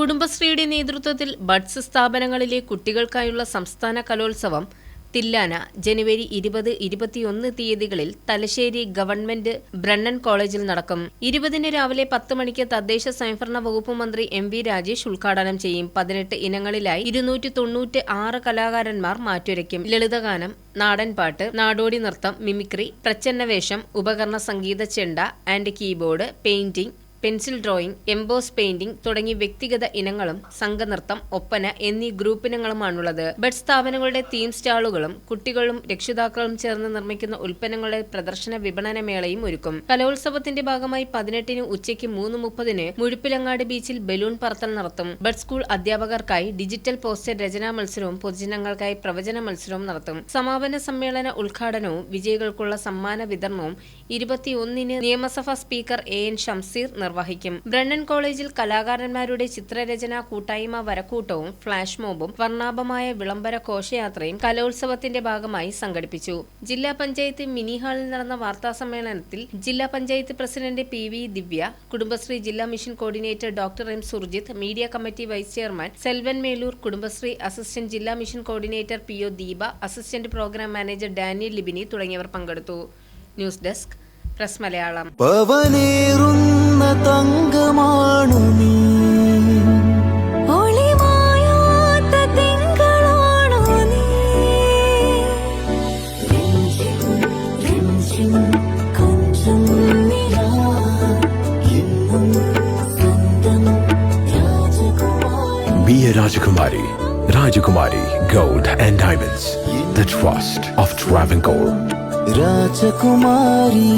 കുടുംബശ്രീയുടെ നേതൃത്വത്തിൽ ബഡ്സ് സ്ഥാപനങ്ങളിലെ കുട്ടികൾക്കായുള്ള സംസ്ഥാന കലോത്സവം തില്ലാന ജനുവരി ഇരുപത് ഇരുപത്തിയൊന്ന് തീയതികളിൽ തലശ്ശേരി ഗവൺമെന്റ് ബ്രണ്ണൻ കോളേജിൽ നടക്കും. ഇരുപതിന് രാവിലെ പത്ത് മണിക്ക് തദ്ദേശ സ്വയംഭരണ വകുപ്പ് മന്ത്രി എം വി രാജേഷ് ഉദ്ഘാടനം ചെയ്യും. പതിനെട്ട് ഇനങ്ങളിലായി ഇരുന്നൂറ്റി തൊണ്ണൂറ്റി ആറ് കലാകാരന്മാർ മാറ്റുരയ്ക്കും. ലളിതഗാനം നാടൻപാട്ട് നാടോടി നൃത്തം മിമിക്രി പ്രച്ഛന്നവേഷം ഉപകരണ സംഗീത ചെണ്ട and keyboard painting pencil drawing emboss painting തുടങ്ങി വ്യക്തിഗത ഇനങ്ങളും സംഘനൃത്തം ഒപ്പന എന്നീ ഗ്രൂപ്പ് ഇനങ്ങളുമാണുള്ളത്. ബഡ് സ്ഥാപനങ്ങളുടെ തീം സ്റ്റാളുകളും കുട്ടികളും രക്ഷിതാക്കളും ചേർന്ന് നിർമ്മിക്കുന്ന ഉൽപ്പന്നങ്ങളുടെ പ്രദർശന വിപണന മേളയും ഒരുക്കും. കലോത്സവത്തിന്റെ ഭാഗമായി പതിനെട്ടിന് ഉച്ചയ്ക്ക് മൂന്ന് മുപ്പതിന് മുഴുപ്പിലങ്ങാട് ബീച്ചിൽ ബലൂൺ പറത്തൽ നടത്തും. ബഡ് സ്കൂൾ അധ്യാപകർക്കായി ഡിജിറ്റൽ പോസ്റ്റർ രചനാ മത്സരവും പൊതുജനങ്ങൾക്കായി പ്രവചന മത്സരവും നടത്തും. സമാപന സമ്മേളന ഉദ്ഘാടനവും വിജയികൾക്കുള്ള സമ്മാന വിതരണവും ഇരുപത്തിയൊന്നിന് നിയമസഭാ സ്പീക്കർ എ എൻ ഷംസീർ നിർവഹിക്കും. ബ്രണ്ണൻ കോളേജിൽ കലാകാരന്മാരുടെ ചിത്രരചന കൂട്ടായ്മ വരക്കൂട്ടവും ഫ്ളാഷ് മോബും വർണാഭമായ വിളംബര ഘോഷയാത്രയും കലോത്സവത്തിന്റെ ഭാഗമായി സംഘടിപ്പിച്ചു. ജില്ലാ പഞ്ചായത്ത് മിനി ഹാളിൽ നടന്ന വാർത്താ സമ്മേളനത്തിൽ ജില്ലാ panchayat president P V Divya Kudumbashree ജില്ലാ mission coordinator doctor M Surjith media committee vice chairman Selvan Melur Kudumbashree assistant ജില്ലാ mission coordinator P O Deepa assistant programme manager Daniel ലിബിനി തുടങ്ങിയവർ പങ്കെടുത്തു. ന്യൂസ് ഡെസ്ക് പ്രസ് മലയാളം പവനേറുന്ന തങ്കമാണു നീ Rajakumari. Rajakumari Gold and Diamonds. The trust of Travancore. Rajakumari.